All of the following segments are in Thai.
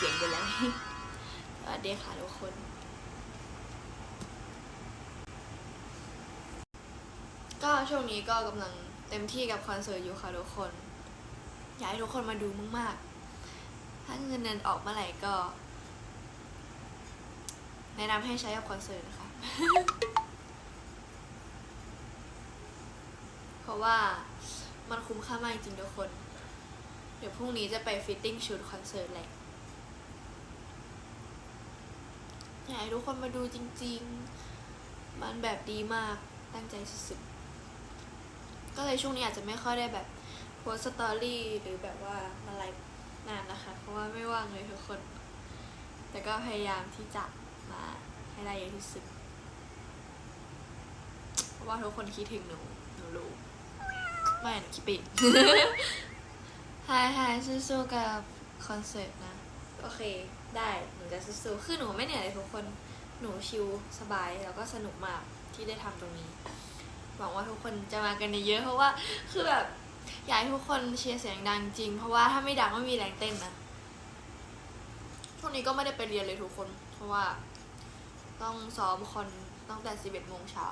เสียงเป็นไรสวัสดีค่ะทุกคนก็ช่วงนี้ก็กำลังเต็มที่กับคอนเสิร์ตอยู่ค่ะทุกคน อยากให้ทุกคนมาดูมากๆ ถ้าเงินเดือนออกเมื่อไหร่ก็ แนะนำให้ใช้กับคอนเสิร์ตนะคะ เพราะว่ามันคุ้มค่ามากจริงๆทุกคน เดี๋ยวพรุ่งนี้จะไปฟิตติ้งชุดคอนเสิร์ตแหละ อยากให้ทุกคนมาดูจริง ๆ มันแบบดีมากตั้งใจสุดๆ ก็เลยช่วงนี้อาจจะไม่ค่อยได้แบบโพสต์สตอรี่หรือแบบว่ามาไลฟ์นานนะคะ เพราะว่าไม่ว่างเลยทุกคน แต่ก็พยายามที่จะมาให้ได้เยอะที่สุดเพราะว่าทุกคนคิดถึงหนูหนูรู้ไม่หนูคิดปเองฮายฮายสู้ๆกับคอนเสิร์ตนะ โอเค ได้หนูจะสู้ๆคือหนูไม่เหนื่อยเลยทุกคนหนูชิลสบายแล้วก็สนุกมากที่ได้ทำตรงนี้หวังว่าทุกคนจะมากันเยอะเพราะว่าคือแบบอยากให้ทุกคนเชียร์เสียงดังจริง เพราะว่าถ้าไม่ดังไม่มีแรงเต้นนะช่วงนี้ก็ไม่ได้ไปเรียนเลยทุกคน เพราะว่าต้องซ้อมคอนตั้งแต่ 11โมงเช้า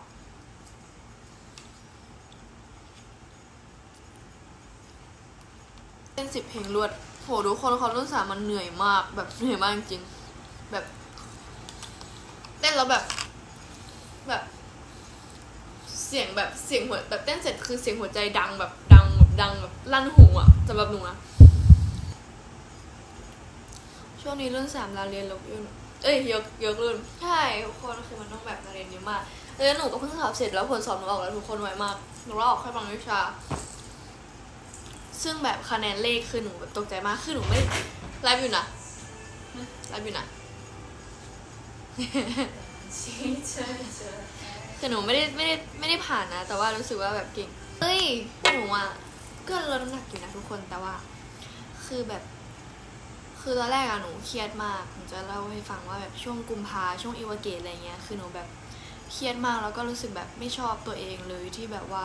เต้นสิบเพลงรวด โหทุกคนเขารุ่นสามมันเหนื่อยมาก แบบเหนื่อยมากจริงๆแบบ เต้นแล้วแบบ แบบ เสียงแบบเสียงหัวแบบเต้นเสร็จคือเสียงหัวใจดังแบบดังแบบดังแบบลั่นหูอะสำหรับหนูนะช่วงนี้รุ่นสามเราเรียนลบยุ่นเอ้ยยกยกรุ่นใช่ทุกคนคือมันต้องแบบมาเรียนเยอะมากแล้วหนูก็เพิ่งสอบเสร็จแล้วผลสอบหนูออกแล้วทุกคนไวมากหนูลาออกแค่บางวิชา ซึ่งแบบคะแนนเลขคือหนูแบบตกใจมากคือหนูไม่ไลฟ์อยู่นะไลฟ์อยู่นะคือหนูไม่ได้ไม่ได้ไม่ได้ผ่านนะ แต่ว่ารู้สึกว่าแบบเก่งเอ้ยหนูอะก็ลดน้ำหนักอยู่นะทุกคนแต่ว่า คือแบบ คือตอนแรกอะหนูเครียดมากหนูจะเล่าให้ฟังว่าแบบช่วงกุมภาช่วงอีวาเกตอะไรเงี้ยคือหนูแบบเครียดมากแล้วก็รู้สึกแบบไม่ชอบตัวเองเลยที่แบบว่า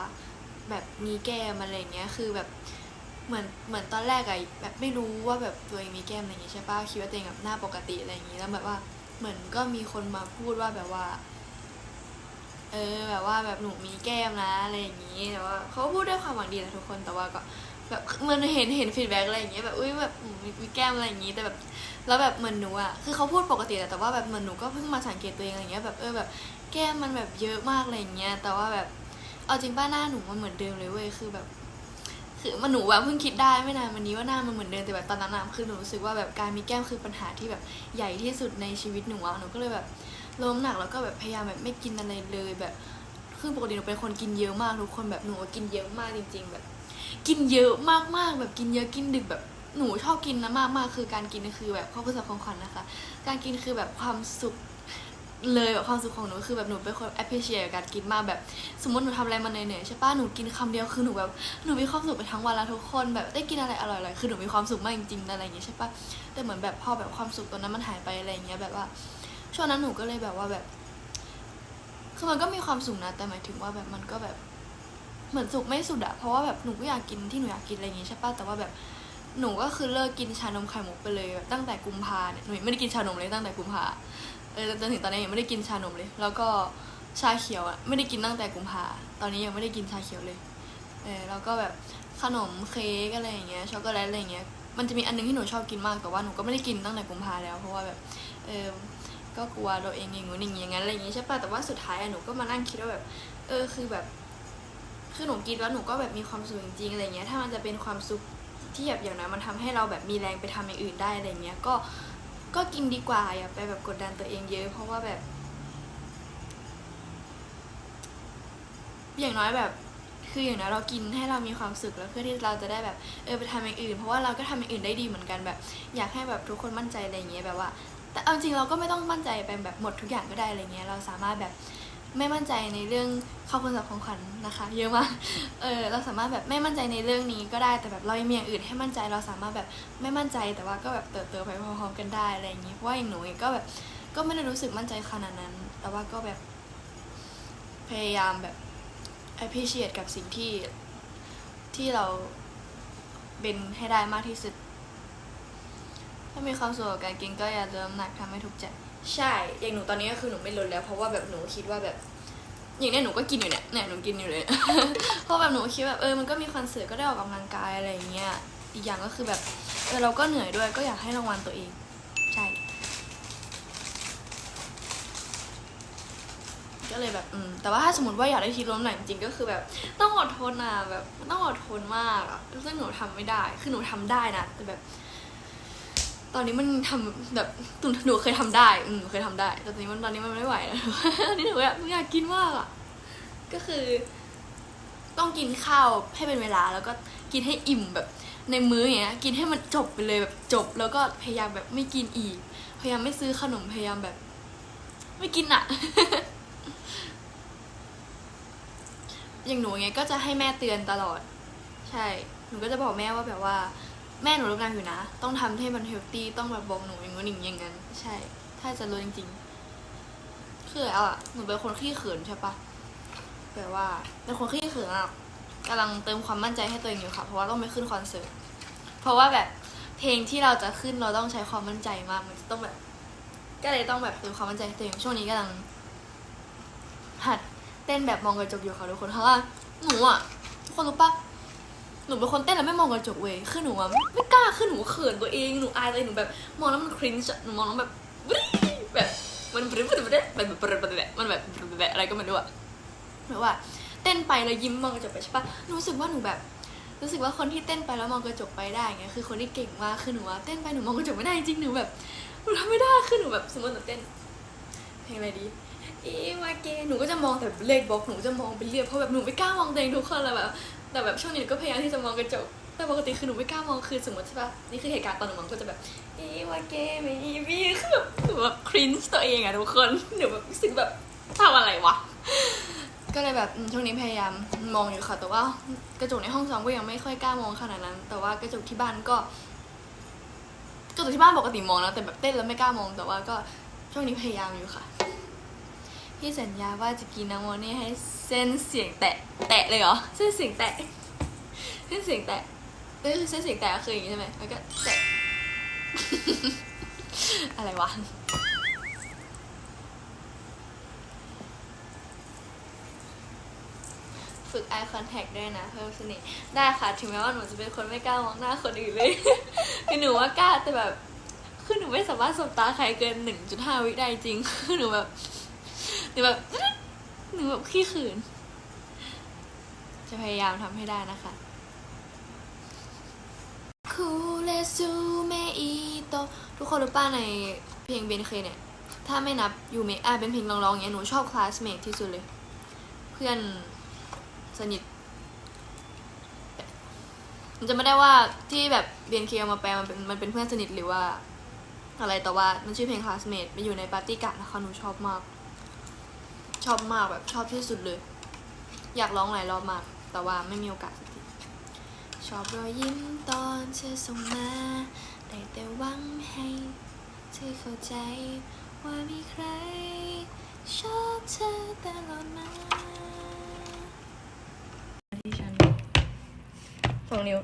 แบบมีแก้มอะไรเงี้ยคือแบบ เหมือนเหมือนตอนแรกอะแบบไม่รู้ว่าแบบตัวเองมีแก้มอะไรอย่างงี้ใช่ปะคิดว่าตัวเองแบบหน้าปกติอะไรอย่างงี้แล้วแบบว่าเหมือนก็มีคนมาพูดว่าแบบว่า เออ แบบว่าแบบหนูมีแก้มนะอะไรอย่างงี้แต่ว่าเขาพูดด้วยความหวังดีนะทุกคนแต่ว่าก็แบบมันเห็นเห็นฟีดแบ็กอะไรอย่างเงี้ยแบบอุ้ยแบบมีมีแก้มอะไรอย่างงี้แต่แบบแล้วแบบเหมือนหนูอะคือเขาพูดปกติแหละแต่ว่าแบบเหมือนหนูก็เพิ่งมาสังเกตตัวเองอะไรเงี้ยแบบเออแบบแก้มมันแบบเยอะมากอะไรอย่างเงี้ยแต่ว่าแบบเอาจริงป้าหน้าหนูมันเหมือนเดิมเลยเว้ยคือแบบ คือมันหนูแบบเพิ่งคิดได้ไม่นานวันนี้ว่าหน้ามันเหมือนเดิมแต่แบบตอนนั้นอะคือหนูรู้สึกว่าแบบการมีแก้มคือปัญหาที่แบบใหญ่ที่สุดในชีวิตหนูอะหนูก็เลยแบบลดน้ำหนักแล้วก็แบบพยายามแบบไม่กินอะไรเลยแบบคือปกติหนูเป็นคนกินเยอะมากทุกคนแบบหนูกินเยอะมากจริง ๆ แบบ กินเยอะมากๆ แบบกินเยอะกินดึกแบบหนูชอบกินนะมากๆ คือการกินคือแบบข้าวพืชของขวัญนะคะ การกินคือแบบความสุข เลยแบบความสุขของหนูคือแบบหนูเป็นคน appreciate กับการกินมากแบบ สมมติหนูทำอะไรมาเหนื่อยๆใช่ปะหนูกินคำเดียวคือหนูแบบหนูมีความสุขไปทั้งวันแล้วทุกคนแบบได้กินอะไรอร่อยๆคือหนูมีความสุขมากจริงๆอะไรอย่างเงี้ยใช่ปะแต่เหมือนแบบพอแบบความสุขตอนนั้นมันหายไปอะไรอย่างเงี้ยแบบว่าช่วงนั้นหนูก็เลยแบบว่าแบบคือมันก็มีความสุขนะแต่หมายถึงว่าแบบมันก็แบบเหมือนสุขไม่สุดอะเพราะว่าแบบหนูก็อยากกินที่หนูอยากกินอะไรอย่างงี้ใช่ปะแต่ว่าแบบ หนูก็คือเลิกกินชานมไข่มุกไปเลยแบบตั้งแต่กุมภาเนี่ยหนูไม่ได้กินชานมเลยตั้งแต่กุมภาเออจนถึงตอนนี้ยังไม่ได้กินชานมเลย แล้วก็ชาเขียวอะไม่ได้กินตั้งแต่กุมภาตอนนี้ยังไม่ได้กินชาเขียวเลยเออแล้วก็แบบขนมเค้กอะไรอย่างเงี้ยช็อกโกแลตอะไรอย่างเงี้ยมันจะมีอันนึงที่หนูชอบกินมากแต่ว่าหนูก็ไม่ได้กินตั้งแต่กุมภาแล้วเพราะว่าแบบเออก็กลัวตัวเองอย่างงู้นอย่างงี้อย่างนั้นอะไรอย่างงี้ใช่ป่ะแต่ว่าสุดท้ายอะหนูก็มานั่งคิดว่าแบบเออคือแบบคือหนูกินแล้วหนูก็แบบมีความสุขจริงๆอะไรเงี้ยถ้ามันจะเป็นความสุข ที่แบบอย่างน้อยมันทำให้เราแบบมีแรงไปทำอย่างอื่นได้อะไรเงี้ยก็ก็กินดีกว่าอย่าไปแบบกดดันตัวเองเยอะ เพราะว่าแบบ อย่างน้อยแบบ คืออย่างน้อยเรากินให้เรามีความสุขแล้วเพื่อที่เราจะได้แบบเออไปทำอย่างอื่น เพราะว่าเราก็ทำอย่างอื่นได้ดีเหมือนกันแบบ อยากให้แบบทุกคนมั่นใจอะไรเงี้ยแบบว่า แต่เอาจริงเราก็ไม่ต้องมั่นใจไปแบบหมดทุกอย่างก็ได้อะไรเงี้ยเราสามารถแบบ ไม่มั่นใจในเรื่องข้าวคนสับของขวัญนะคะ เยอะมาก เออเราสามารถแบบไม่มั่นใจในเรื่องนี้ก็ได้แต่แบบเรายังมีอย่างอื่นให้มั่นใจเราสามารถแบบไม่มั่นใจแต่ว่าก็แบบเติบโตไปพร้อมๆกันได้อะไรอย่างนี้เพราะว่าอย่างหนูเองก็แบบก็ไม่ได้รู้สึกมั่นใจขนาดนั้น แต่ว่าก็แบบพยายามแบบ appreciate กับสิ่งที่ที่เราเป็นให้ได้มากที่สุด ถ้ามีความสุขกับการกินก็อย่าลดน้ำหนักทำให้ทุกข์ใจ ใช่ อย่างหนูตอนนี้ก็คือหนูไม่ลดแล้วเพราะว่าแบบหนูคิดว่าแบบอย่างเนี้ยหนูก็กินอยู่เนี่ยเนี่ยหนูกินอยู่เลย เพราะแบบหนูคิดแบบเออมันก็มีคอนเสิร์ตก็ได้ออกกำลังกายอะไรอย่างเงี้ย อีกอย่างก็คือแบบเออเราก็เหนื่อยด้วยก็อยากให้รางวัลตัวเอง ใช่ ก็เลยแบบอืมแต่ว่าถ้าสมมติว่าอยากได้ทีลดน้ำหนักจริงๆก็คือแบบ ต้องอดทนอะแบบต้องอดทนมากอะซึ่งหนูทำไม่ได้ คือหนูทำได้นะแต่แบบ ตอนนี้มันทำแบบตุนหนูเคยทำได้ อืมเคยทำได้ แต่ตอนนี้มันตอนนี้มันไม่ไหวแล้วตอนนี้หนูแบบอยากกินมากอะ ก็คือ ต้องกินข้าวให้เป็นเวลา แล้วก็กินให้อิ่มแบบในมื้ออย่างเงี้ย กินให้มันจบไปเลยแบบจบ แล้วก็พยายามแบบไม่กินอีก พยายามไม่ซื้อขนม พยายามแบบ ไม่กินอะ อย่างหนูอย่างเงี้ยก็จะให้แม่เตือนตลอด ใช่ หนูก็จะบอกแม่ว่าแบบว่า แม่หนูลดน้ำอยู่นะ ต้องทำให้มันเฮลตี้ต้องแบบบอกหนูอย่างนู้นอย่างนี้อย่างนั้นใช่ ถ้าจะลดจริงๆ คือเอาอะหนูเป็นคนขี้เขินใช่ปะแบบว่าเป็นคนขี้เขินอะกำลังเติมความมั่นใจให้ตัวเองอยู่ค่ะ เพราะว่าต้องไปขึ้นคอนเสิร์ต เพราะว่าแบบเพลงที่เราจะขึ้นเราต้องใช้ความมั่นใจมาก มันจะต้องแบบ ก็เลยต้องแบบเติมความมั่นใจให้ตัวเองช่วงนี้กำลัง หัดเต้นแบบมองกระจกอยู่ค่ะทุกคนเพราะว่าหนูอะทุกคนรู้ปะ หนูเป็นคนเต้นแล้วไม่มองกระจกเว้ยคือหนูอะไม่ไม่กล้าคือหนูเขินตัวเอง หนูอายเองหนูแบบ มองแล้วมันคริ้นหนูมองแล้วแบบแบบมันแบบแบบแบบมันแบบแบบอะไรก็ไม่รู้อะแบบว่าเต้นไปแล้วยิ้มมองกระจกไปใช่ปะหนูรู้สึกว่าหนูแบบ รู้สึกว่าคนที่เต้นไปแล้วมองกระจกไปได้เงี้ยคือคนที่เก่งมากคือหนูว่าเต้นไปหนูมองกระจกไม่ได้จริงหนูแบบหนูทำไม่ได้คือหนูแบบสมมติหนูเต้นเพลงอะไรดีอ๊ะมาเกหนูก็จะมองแต่เลขบล็อกหนูจะมองไปเรียบเพราะแบบหนูไม่กล้ามองตัวเองทุกคนเลยแบบ แต่แบบช่วงนี้ก็พยายามที่จะมองกระจก แต่ปกติคือหนูไม่กล้ามองคือสมมติใช่ปะนี่คือเหตุการณ์ตอนหนูมองก็จะแบบอ๊ะมาเกไม่อีวีคือแบบหนูแบบครินช์ตัวเองอะทุกคนหนูแบบรู้สึกแบบทำอะไรวะก็เลยแบบช่วงนี้พยายามมองอยู่ค่ะ แต่ว่ากระจกในห้องซ้อมก็ยังไม่ค่อยกล้ามองขนาดนั้น แต่ว่ากระจกที่บ้านก็กระจกที่บ้านปกติมองนะแต่แบบเต้นแล้วไม่กล้ามองแต่ว่าก็ช่วงนี้พยายามอยู่ค่ะ พี่สัญญาว่าจะกินน้ำมันนี่ให้เส้นเสียงแตะแตะเลยเหรอเส้นเสียงแตะเส้นเสียงแตะเอ้ยเส้นเสียงแตะคืออย่างนี้ใช่ไหมแล้วก็แตะอะไรวะฝึก eye contact ด้วยนะ เพิ่มสนิทได้ค่ะ ถึงแม้ว่าหนูจะเป็นคนไม่กล้ามองหน้าคนอื่นเลย คือหนูว่ากล้าแต่แบบ คือหนูไม่สามารถสบตาใครเกิน 1.5 วิได้จริง คือหนูแบบ หนูแบบหนูแบบขี้ขืน จะพยายามทำให้ได้นะคะคูเลซูเมอิโตทุกคนรู้ป่ะในเพลงเบนเคเนี่ย ถ้าไม่นับยูเมอะเป็นเพลงร้องๆอย่างเงี้ยหนูชอบคลาสเมทที่สุดเลย เพื่อนสนิทมันจะไม่ได้ว่าที่แบบเบียนเคเอามาแปลมันเป็นมันเป็นเพื่อนสนิทหรือว่า อะไรแต่ว่ามันชื่อเพลง classmate มันอยู่ในปาร์ตี้กะนะคะหนูชอบมาก ชอบมากแบบชอบที่สุดเลย อยากร้องหลายรอบมาก แต่ว่าไม่มีโอกาสสักทีชอบรอยยิ้มตอนเธอส่งมาได้แต่หวังให้เธอเข้าใจว่ามีใคร ชอบเธอตลอดมาที่ฉันสองนิ้ว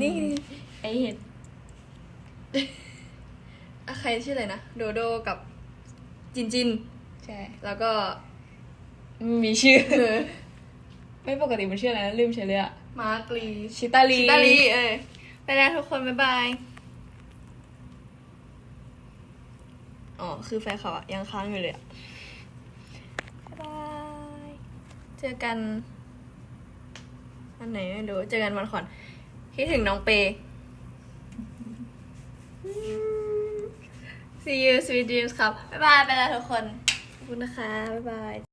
นี่ไอเห็ดอะ ใครชื่ออะไรนะ โดโดกับจินจิน ใช่ แล้วก็มีชื่อเออไม่ปกติมันชื่ออะไรนะลืมเฉยเลยอะมาร์กลีชิตาลีชิตาลีเออไปแล้วทุกคน บ๊ายบาย อ๋อ คือแฟนเขาอะยังค้างอยู่เลยอะบ๊ายบาย เจอกันวันไหนไม่รู้ เจอกันวันขอนคิดถึงน้องเป See you sweet dreams ครับ บ๊ายบายไปแล้วทุกคน ขอบคุณนะคะ บ๊ายบาย